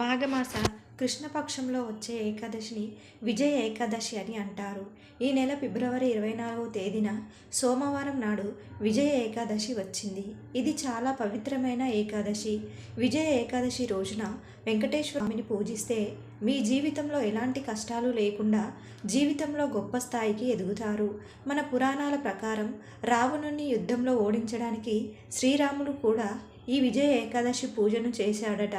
మాఘమాస కృష్ణపక్షంలో వచ్చే ఏకాదశిని విజయ ఏకాదశి అని అంటారు. ఈ నెల ఫిబ్రవరి ఇరవై నాలుగవ తేదీన సోమవారం నాడు విజయ ఏకాదశి వచ్చింది. ఇది చాలా పవిత్రమైన ఏకాదశి. విజయ ఏకాదశి రోజున వెంకటేశ్వర స్వామిని పూజిస్తే మీ జీవితంలో ఎలాంటి కష్టాలు లేకుండా జీవితంలో గొప్ప స్థాయికి ఎదుగుతారు. మన పురాణాల ప్రకారం రావణుని యుద్ధంలో ఓడించడానికి శ్రీరాముడు కూడా ఈ విజయ ఏకాదశి పూజను చేశాడట.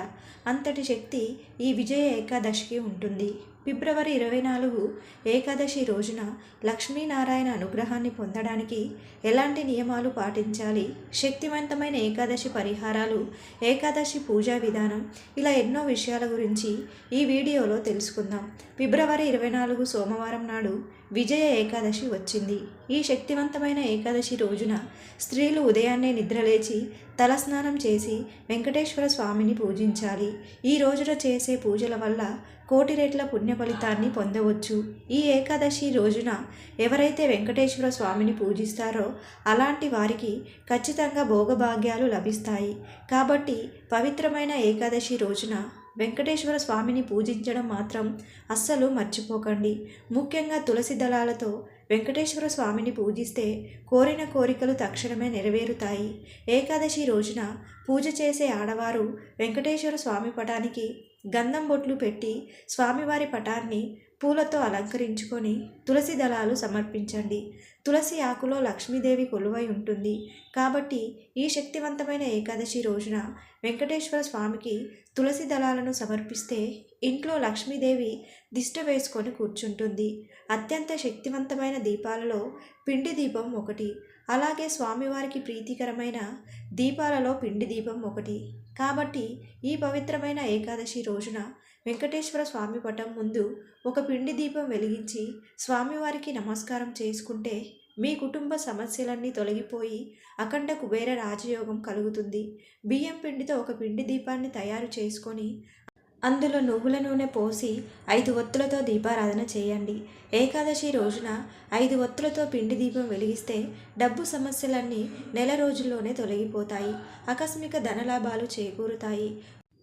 అంతటి శక్తి ఈ విజయ ఏకాదశికి ఉంటుంది. ఫిబ్రవరి ఇరవై నాలుగు ఏకాదశి రోజున లక్ష్మీనారాయణ అనుగ్రహాన్ని పొందడానికి ఎలాంటి నియమాలు పాటించాలి? శక్తివంతమైన ఏకాదశి పరిహారాలు ఏకాదశి పూజా విధానం ఇలా ఎన్నో విషయాల గురించి ఈ వీడియోలో తెలుసుకుందాం. ఫిబ్రవరి ఇరవై నాలుగు సోమవారం నాడు విజయ ఏకాదశి వచ్చింది. ఈ శక్తివంతమైన ఏకాదశి రోజున స్త్రీలు ఉదయాన్నే నిద్రలేచి తలస్నానం చేసి వెంకటేశ్వర స్వామిని పూజించాలి. ఈ రోజున చేసే పూజల వల్ల కోటి రేట్ల పుణ్య ఫలితాన్ని పొందవచ్చు. ఈ ఏకాదశి రోజున ఎవరైతే వెంకటేశ్వర స్వామిని పూజిస్తారో అలాంటి వారికి ఖచ్చితంగా భోగభాగ్యాలు లభిస్తాయి. కాబట్టి పవిత్రమైన ఏకాదశి రోజున వెంకటేశ్వర స్వామిని పూజించడం మాత్రం అస్సలు మర్చిపోకండి. ముఖ్యంగా తులసి దళాలతో వెంకటేశ్వర స్వామిని పూజిస్తే కోరిన కోరికలు తక్షణమే నెరవేరుతాయి. ఏకాదశి రోజున పూజ చేసే ఆడవారు వెంకటేశ్వర స్వామి పటానికి గంధం బొట్లు పెట్టి స్వామివారి పటాన్ని పూలతో అలంకరించుకొని తులసి దళాలు సమర్పించండి. తులసి ఆకులో లక్ష్మీదేవి కొలువై ఉంటుంది. కాబట్టి ఈ శక్తివంతమైన ఏకాదశి రోజున వెంకటేశ్వర స్వామికి తులసి దళాలను సమర్పిస్తే ఇంట్లో లక్ష్మీదేవి దిష్ట వేసుకొని కూర్చుంటుంది. అత్యంత శక్తివంతమైన దీపాలలో పిండి దీపం ఒకటి. అలాగే స్వామివారికి ప్రీతికరమైన దీపాలలో పిండి దీపం ఒకటి. కాబట్టి ఈ పవిత్రమైన ఏకాదశి రోజున వెంకటేశ్వర స్వామి పటం ముందు ఒక పిండి దీపం వెలిగించి స్వామివారికి నమస్కారం చేసుకుంటే మీ కుటుంబ సమస్యలన్నీ తొలగిపోయి అఖండ కుబేర రాజయోగం కలుగుతుంది. బియ్యం పిండితో ఒక పిండి దీపాన్ని తయారు చేసుకొని అందులో నువ్వుల నూనె పోసి ఐదు ఒత్తులతో దీపారాధన చేయండి. ఏకాదశి రోజున ఐదు ఒత్తులతో పిండి దీపం వెలిగిస్తే డబ్బు సమస్యలన్నీ నెల రోజుల్లోనే తొలగిపోతాయి. ఆకస్మిక ధనలాభాలు చేకూరుతాయి.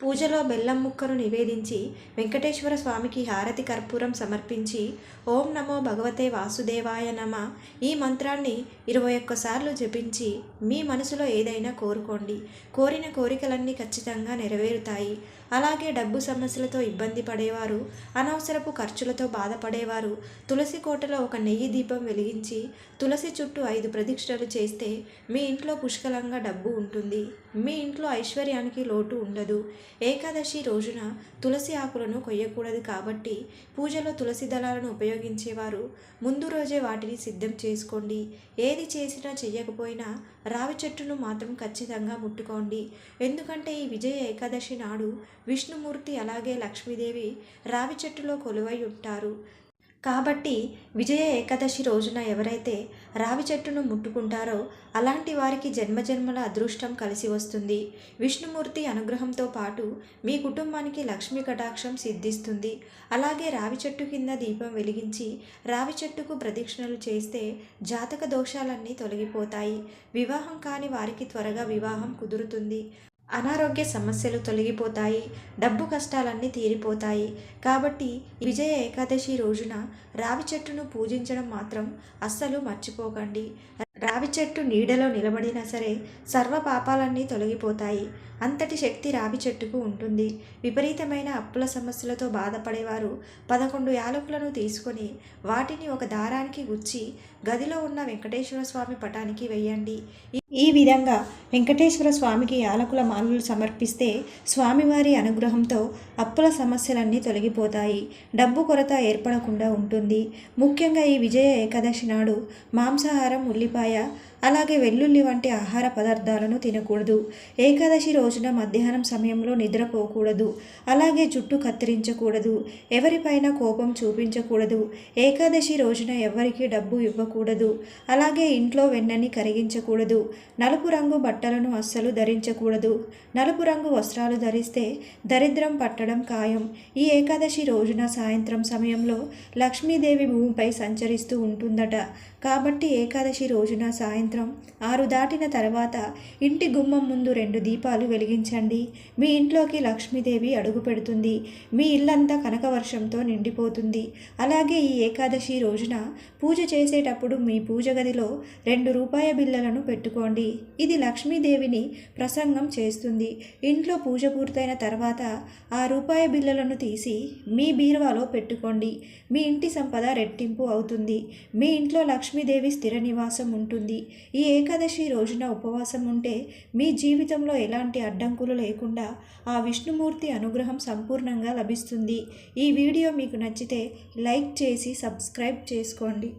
పూజలో బెల్లం ముక్కను నివేదించి వెంకటేశ్వర స్వామికి హారతి కర్పూరం సమర్పించి ఓం నమో భగవతే వాసుదేవాయ నమ ఈ మంత్రాన్ని ఇరవై ఒక్కసార్లు జపించి మీ మనసులో ఏదైనా కోరుకోండి. కోరిన కోరికలన్నీ ఖచ్చితంగా నెరవేరుతాయి. అలాగే డబ్బు సమస్యలతో ఇబ్బంది పడేవారు అనవసరపు ఖర్చులతో బాధపడేవారు. తులసి కోటలో ఒక నెయ్యి దీపం వెలిగించి తులసి చుట్టూ ఐదు ప్రదక్షిణలు చేస్తే మీ ఇంట్లో పుష్కలంగా డబ్బు ఉంటుంది. మీ ఇంట్లో ఐశ్వర్యానికి లోటు ఉండదు. ఏకాదశి రోజున తులసి ఆకులను కొయ్యకూడదు కాబట్టి పూజలో తులసి దళాలను ఉపయోగించేవారు. ముందు రోజే వాటిని సిద్ధం చేసుకోండి. ఏది చేసినా చెయ్యకపోయినా రావి చెట్టును మాత్రం ఖచ్చితంగా ముట్టుకోండి. ఎందుకంటే ఈ విజయ ఏకాదశి నాడు విష్ణుమూర్తి అలాగే లక్ష్మీదేవి రావి చెట్టులో కొలువై ఉంటారు. కాబట్టి విజయ ఏకాదశి రోజున ఎవరైతే రావి చెట్టును ముట్టుకుంటారో అలాంటి వారికి జన్మజన్మల అదృష్టం కలిసి వస్తుంది. విష్ణుమూర్తి అనుగ్రహంతో పాటు మీ కుటుంబానికి లక్ష్మీ కటాక్షం సిద్ధిస్తుంది. అలాగే రావి చెట్టు కింద దీపం వెలిగించి రావి చెట్టుకు ప్రదక్షిణలు చేస్తే జాతక దోషాలన్నీ తొలగిపోతాయి. వివాహం కాని వారికి త్వరగా వివాహం కుదురుతుంది. అనారోగ్య సమస్యలు తొలగిపోతాయి డబ్బు కష్టాలన్నీ తీరిపోతాయి. కాబట్టి విజయ ఏకాదశి రోజున రావి చెట్టును పూజించడం మాత్రం అస్సలు మర్చిపోకండి. రావి చెట్టు నీడలో నిలబడినా సరే సర్వ పాపాలన్నీ తొలగిపోతాయి. అంతటి శక్తి రావి చెట్టుకు ఉంటుంది. విపరీతమైన అప్పుల సమస్యలతో బాధపడేవారు పదకొండు యాలకులను తీసుకొని వాటిని ఒక దారానికి గుచ్చి గదిలో ఉన్న వెంకటేశ్వర స్వామి పటానికి వేయండి. ఈ విధంగా వెంకటేశ్వర స్వామికి యాలకుల మాలలు సమర్పిస్తే స్వామివారి అనుగ్రహంతో అప్పుల సమస్యలన్నీ తొలగిపోతాయి. డబ్బు కొరత ఏర్పడకుండా ఉంటుంది. ముఖ్యంగా ఈ విజయ ఏకాదశి నాడు మాంసాహారం ఉల్లిపాయ అలాగే వెల్లుల్లి వంటి ఆహార పదార్థాలను తినకూడదు. ఏకాదశి రోజున మధ్యాహ్నం సమయంలో నిద్రపోకూడదు. అలాగే జుట్టు కత్తిరించకూడదు. ఎవరిపైన కోపం చూపించకూడదు. ఏకాదశి రోజున ఎవరికి డబ్బు ఇవ్వకూడదు. అలాగే ఇంట్లో వెన్నని కరిగించకూడదు. నలుపు రంగు బట్టలను అస్సలు ధరించకూడదు. నలుపు రంగు వస్త్రాలు ధరిస్తే దరిద్రం పట్టడం ఖాయం. ఈ ఏకాదశి రోజున సాయంత్రం సమయంలో లక్ష్మీదేవి భూమిపై సంచరిస్తూ ఉంటుందట. కాబట్టి ఏకాదశి రోజున సాయంత్రం సాయంత్రం ఆరు దాటిన తర్వాత ఇంటి గుమ్మం ముందు రెండు దీపాలు వెలిగించండి. మీ ఇంట్లోకి లక్ష్మీదేవి అడుగు పెడుతుంది. మీ ఇల్లంతా కనకవర్షంతో నిండిపోతుంది. అలాగే ఈ ఏకాదశి రోజున పూజ చేసేటప్పుడు మీ పూజ గదిలో రెండు రూపాయ బిళ్ళలను పెట్టుకోండి. ఇది లక్ష్మీదేవిని ప్రసంగం చేస్తుంది. ఇంట్లో పూజ పూర్తయిన తర్వాత ఆ రూపాయ బిళ్ళలను తీసి మీ బీరువాలో పెట్టుకోండి. మీ ఇంటి సంపద రెట్టింపు అవుతుంది. మీ ఇంట్లో లక్ష్మీదేవి స్థిర నివాసం ఉంటుంది. ఈ ఏకాదశి రోజున ఉపవాసం ఉంటే మీ జీవితంలో ఎలాంటి అడ్డంకులు లేకుండా ఆ విష్ణుమూర్తి అనుగ్రహం సంపూర్ణంగా లభిస్తుంది. ఈ వీడియో మీకు నచ్చితే లైక్ చేసి సబ్స్క్రైబ్ చేసుకోండి.